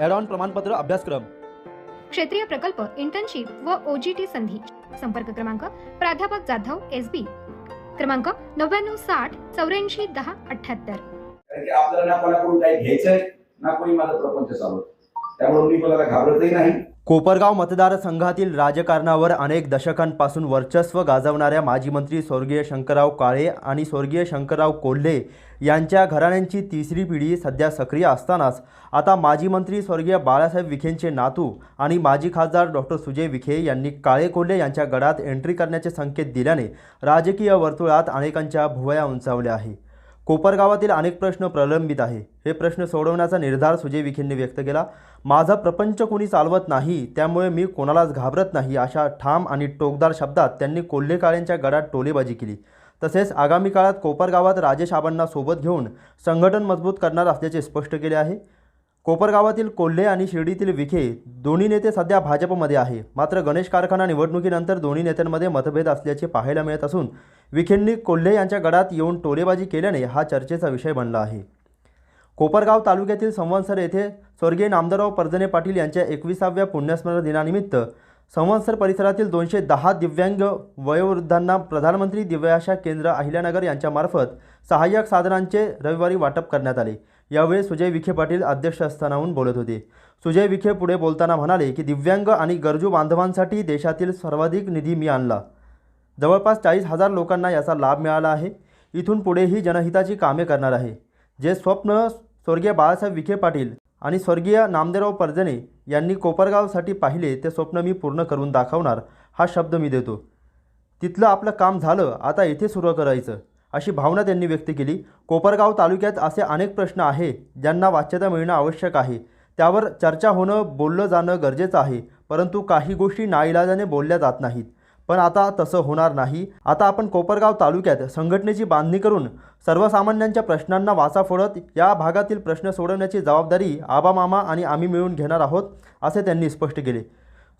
ॲडॉन प्रमाणपत्र अभ्यासक्रम. क्षेत्रीय प्रकल्प इंटर्नशिप व ओजीटी संधी. संपर्क क्रमांक प्राध्यापक जाधव एस बी क्रमांक नव्याण्णव साठ चौऱ्याऐंशी दहा की आपल्याला ना कोणाकडून काही घ्यायचंय ना कोणी माझा प्रपंच चालवत त्यामुळे मी कोणाला घाबरतही नाही. कोपरगाव मतदारसंघातील राजकारणावर अनेक दशकांपासून वर्चस्व गाजवणाऱ्या माजी मंत्री स्वर्गीय शंकरराव काळे आणि स्वर्गीय शंकरराव कोल्हे यांच्या घराण्यांची तिसरी पिढी सध्या सक्रिय असतानाच आता माजी मंत्री स्वर्गीय बाळासाहेब विखेंचे नातू आणि माजी खासदार डॉक्टर सुजय विखे यांनी काळे कोल्हे यांच्या गडात एंट्री करण्याचे संकेत दिल्याने राजकीय वर्तुळात अनेकांच्या भुवया उंचावल्या आहे. कोपरगावातील अनेक प्रश्न प्रलंबित आहे. हे प्रश्न सोडवण्याचा निर्धार सुजय विखेंनी व्यक्त केला. माझा प्रपंच कोणी चालवत नाही त्यामुळे मी कोणालाच घाबरत नाही अशा ठाम आणि टोकदार शब्दात त्यांनी कोल्हे काळेंच्या गडात टोलेबाजी केली. तसेच आगामी काळात कोपरगावात राजेश आबांना सोबत घेऊन संघटन मजबूत करणार असल्याचे स्पष्ट केले आहे. कोपरगावातील कोल्हे आणि शिर्डीतील विखे दोन्ही नेते सध्या भाजपमध्ये आहे. मात्र गणेश कारखाना निवडणुकीनंतर दोन्ही नेत्यांमध्ये मतभेद असल्याचे पाहायला मिळत असून विखेंनी कोल्हे यांच्या गडात येऊन टोलेबाजी केल्याने हा चर्चेचा विषय बनला आहे. कोपरगाव तालुक्यातील संवत्सर येथे स्वर्गीय नामदारराव परजने पाटील यांच्या एकविसाव्या पुण्यस्मरण दिनानिमित्त संवत्सर परिसरातील दोनशे दहा दिव्यांग वयोवृद्धांना प्रधानमंत्री दिव्याशा केंद्र अहिल्यानगर यांच्यामार्फत सहाय्यक साधनांचे रविवारी वाटप करण्यात आले. यावेळी सुजय विखे पाटील अध्यक्षस्थानाहून बोलत होते. सुजय विखे पुढे बोलताना म्हणाले की दिव्यांग आणि गरजू बांधवांसाठी देशातील सर्वाधिक निधी मी आणला. जवळपास चाळीस हजार लोकांना याचा लाभ मिळाला आहे. इथून पुढेही जनहिताची कामे करणार आहे. जे स्वप्न स्वर्गीय बाळासाहेब विखे पाटील आणि स्वर्गीय नामदेवराव पर्जने यांनी कोपरगावसाठी पाहिले ते स्वप्न मी पूर्ण करून दाखवणार हा शब्द मी देतो. तिथलं आपलं काम झालं आता इथे सुरू करायचं अशी भावना त्यांनी व्यक्त केली. कोपरगाव तालुक्यात असे अनेक प्रश्न आहे ज्यांना वाच्यता मिळणं आवश्यक आहे. त्यावर चर्चा होणं बोललं जाणं गरजेचं आहे परंतु काही गोष्टी नाईलाजाने बोलल्या जात नाहीत. पण आता तसं होणार नाही. आता आपण कोपरगाव तालुक्यात संघटनेची बांधणी करून सर्वसामान्यांच्या प्रश्नांना वाचा फोडत या भागातील प्रश्न सोडवण्याची जबाबदारी आबामामा आणि आम्ही मिळून घेणार आहोत असे त्यांनी स्पष्ट केले.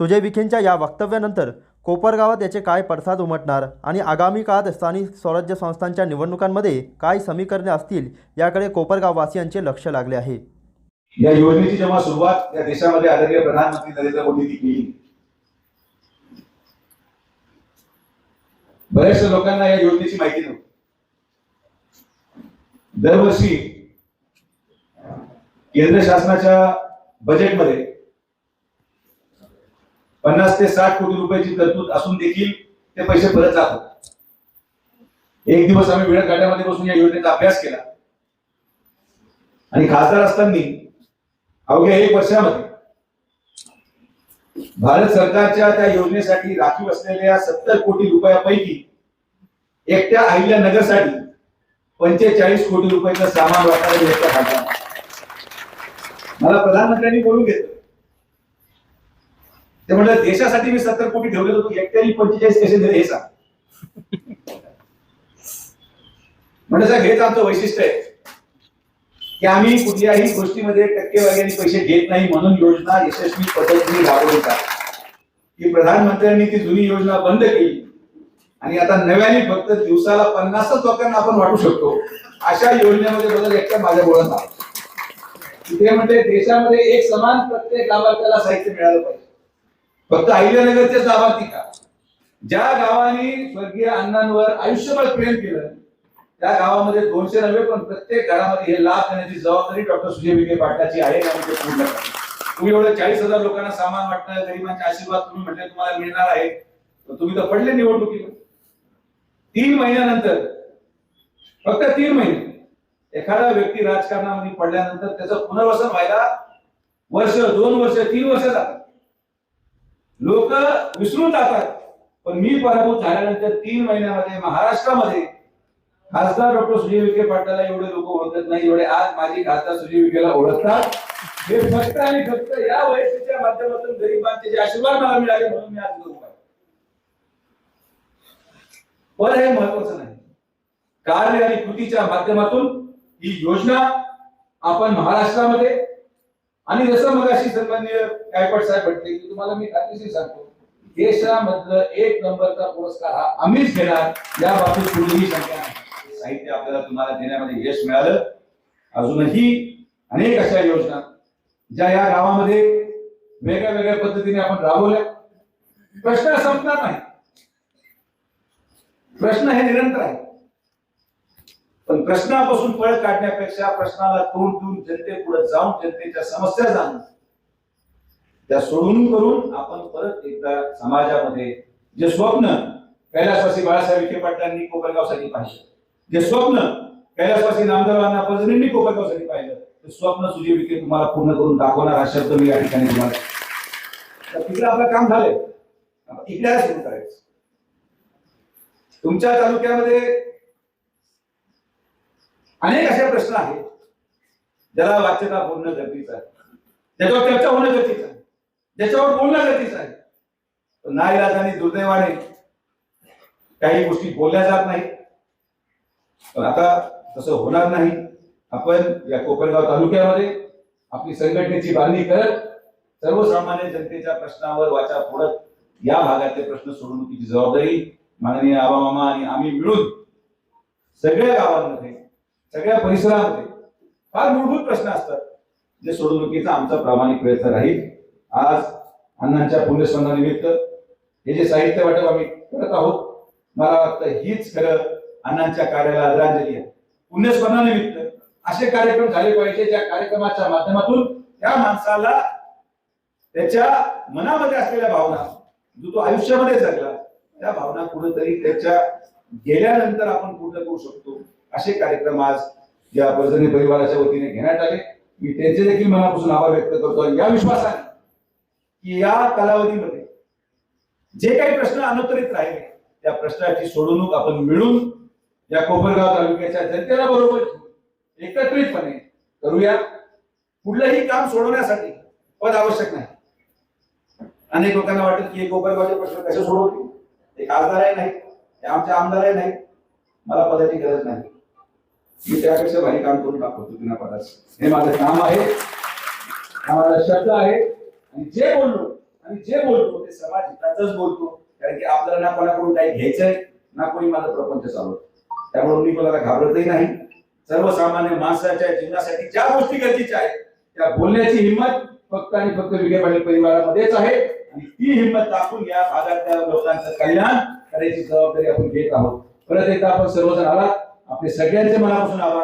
सुजय विखेंच्या या वक्तव्यानंतर कोपरगावात याचे काय पडसाद उमटणार आणि आगामी काळात स्थानिक स्वराज्य संस्थांच्या निवडणुकांमध्ये काय समीकरणे असतील याकडे कोपरगाववासियांचे लक्ष लागले आहे. या योजनेची जेव्हा सुरुवात या देशामध्ये आदरणीय प्रधानमंत्री नरेंद्र मोदींनी केली बऱ्याचशा लोकांना या योजनेची माहिती नव्हती दरवर्षी केंद्र शासनाच्या बजेटमध्ये पन्नास ते साठ कोटी रुपयाची तरतूद असून देखील ते पैसे परत जात होते. एक दिवस आम्ही वेळ काढ्यामध्ये बसून या योजनेचा अभ्यास केला आणि खासदार असताना अवघ्या एक वर्षामध्ये भारत सरकारच्या त्या योजनेसाठी राखीव असलेल्या सत्तर कोटी रुपयापैकी एकट्या अहिल्यानगरसाठी पंचेचाळीस कोटी रुपयाचं सामान वापरायला मला प्रधानमंत्र्यांनी बोलून घेतलं. ते म्हणलं देशासाठी मी सत्तर कोटी ठेवले होतो एकट्याने पंचेचाळीस कसे दिले हे सांग. म्हणजे साहेब हेच आमचं वैशिष्ट्य आहे. की आम्ही कुठल्याही गोष्टीमध्ये टक्केवारी पैसे घेत नाही म्हणून योजना यशस्वी पद्धतीने राबवतात की प्रधानमंत्र्यांनी ती जुनी योजना बंद केली आणि आता नव्याने फक्त दिवसाला पन्नासच लोकांना आपण वाटू शकतो. अशा योजनेमध्ये बदल एकट्या माझ्या बोलत आहे. तिथे म्हणजे देशामध्ये एक समान प्रत्येक लाभार्थ्याला साहित्य मिळालं पाहिजे. फक्त अहिल्यानगरचेच लाभार्थी का? ज्या गावाने स्वर्गीय अण्णांवर आयुष्यभर प्रेम केलं त्या गावामध्ये दोनशे नव्हे पण प्रत्येक घरामध्ये हे लाभ देण्याची जबाबदारी डॉक्टर सुजय विखे पाटलाची आहे आणि पूर्ण तुम्ही एवढं चाळीस हजार लोकांना सामान वाटणार गरिबांचे आशीर्वाद तुम्ही म्हटले तुम्हाला मिळणार आहे. तर तुम्ही तर पडले निवडणुकीला. तीन महिन्यानंतर फक्त तीन महिने एखादा व्यक्ती राजकारणामध्ये पडल्यानंतर त्याचं पुनर्वसन व्हायला वर्ष दोन वर्ष तीन वर्ष जातात. लोक विसरून जातात पण मी पराभूत झाल्यानंतर तीन महिन्यामध्ये महाराष्ट्रामध्ये खासदार डॉक्टर सुजय विखे पाटलाला एवढे लोक ओळखत नाही एवढे आज माझी खासदार सुजय विखेला ओळखतात. हे फक्त आणि फक्त या वयस्सीच्या माध्यमातून गरिबांचे जे आशीर्वाद मला मिळाले म्हणून मी आज इथं पण हे महत्वाचं नाही. कार्य आणि कृतीच्या माध्यमातून ही योजना आपण महाराष्ट्रामध्ये आणि जसं मग अशी सन्मान्य गायकवाड साहेब म्हटले की तुम्हाला मी खात्रीशी सांगतो देशामधलं एक नंबरचा पुरस्कार हा आम्हीच घेणार या बाबतीत कुठलीही शंका नाही. साहित्य आपल्याला तुम्हाला देण्यामध्ये यश मिळालं. अजूनही अनेक अशा योजना ज्या या गावामध्ये वेगळ्या वेगळ्या पद्धतीने आपण राबवल्या. प्रश्न संपणार नाही. प्रश्न हे निरंतर आहे पण प्रश्नापासून पळ काढण्यापेक्षा प्रश्नाला तोंड देऊन जनतेपुढे जाऊन जनतेच्या समस्या जाणून त्या सोडून करून आपण परत एकदा समाजामध्ये जे स्वप्न कैलासवासी बाळासाहेब विखे पाटलांनी कोपरगावसाठी पाहिलं जे स्वप्न कैलासवासी नामदेवांना पजनींनी कोपरगावसाठी पाहिलं ते स्वप्न सुजय विखे तुम्हाला पूर्ण करून दाखवणार हा शब्द मी या ठिकाणी तुम्हाला तर तिकडे आपलं काम झालंय. इकडे सुरू करायचं. तुमच्या तालुक्यामध्ये अनेक असे प्रश्न आहेत. ज्याला वाच्यता बोलणं गरजेचं आहे. त्याच्यावर चर्चा होणं गरजेचं आहे. ज्याच्यावर बोलणं गरजेचं आहे. पण नाईलाजाने दुर्दैवाने काही गोष्टी बोलल्या जात नाही पण आता तसं होणार नाही. आपण या कोपरगाव तालुक्यामध्ये आपली संघटनेची बांधणी करत सर्वसामान्य जनतेच्या प्रश्नावर वाचा फोडत या भागातले प्रश्न सोडवणुकीची जबाबदारी माननीय आबा मामा आणि आम्ही मिळून सगळ्या गावांमध्ये सगळ्या परिसरामध्ये फार मूलभूत प्रश्न असतात. जे सोडवणुकीचा आमचा प्रामाणिक प्रयत्न राहील. आज अण्णांच्या पुण्यस्मरणानिमित्त हे जे साहित्य वाटप आम्ही करत आहोत मला वाटतं हीच खरं अण्णांच्या कार्याला आदरांजली आहे. पुण्यस्मरणानिमित्त असे कार्यक्रम झाले पाहिजे ज्या कार्यक्रमाच्या माध्यमातून त्या माणसाला त्याच्या मनामध्ये असलेल्या भावना जो तो आयुष्यामध्ये जगला त्या भावना कुठेतरी त्याच्या गेल्यानंतर आपण पूर्ण करू शकतो. असे कार्यक्रम आज या पर्जनी परिवाराच्या वतीने घेण्यात आले. मी त्यांचे देखील मनापासून आभार व्यक्त करतो या विश्वासाने की या कालावधीमध्ये जे काही प्रश्न अनुत्तरित राहिले त्या प्रश्नाची सोडवणूक आपण मिळून या कोपरगाव तालुक्याच्या जनतेला बरोबर एकत्रितपणे करूया. कुठलंही काम सोडवण्यासाठी पद आवश्यक नाही. अनेक लोकांना वाटत की हे कोपरगावचे प्रश्न कसे सोडवतील? ते खासदारही नाही ते आमचे आमदारही नाही मला पदाची गरज नाही. मी त्यापेक्षा भारी काम करून दाखवतो बिना पदाचं. हे माझं काम आहे हा माझा शब्द आहे. आणि जे बोललो आणि जे बोलतो ते समाज हिताचंच बोलतो. कारण की आपल्याला ना कोणाकडून काही घ्यायचंय ना कोणी माझं प्रपंच चालवत. त्यामुळे मी कोणाला घाबरतही नाही. सर्वसामान्य माणसाच्या जीवनासाठी ज्या गोष्टी गरजेच्या आहेत त्या बोलण्याची हिंमत फक्त आणि फक्त विखे पाटील परिवारामध्येच आहे. आणि ती हिंमत दाखवून या भागातल्या लोकांचं कल्याण करायची जबाबदारी आपण घेत आहोत. परत एकदा आपण सर्वजण आलात. आपले सगळ्यांचे मनापासून आभार.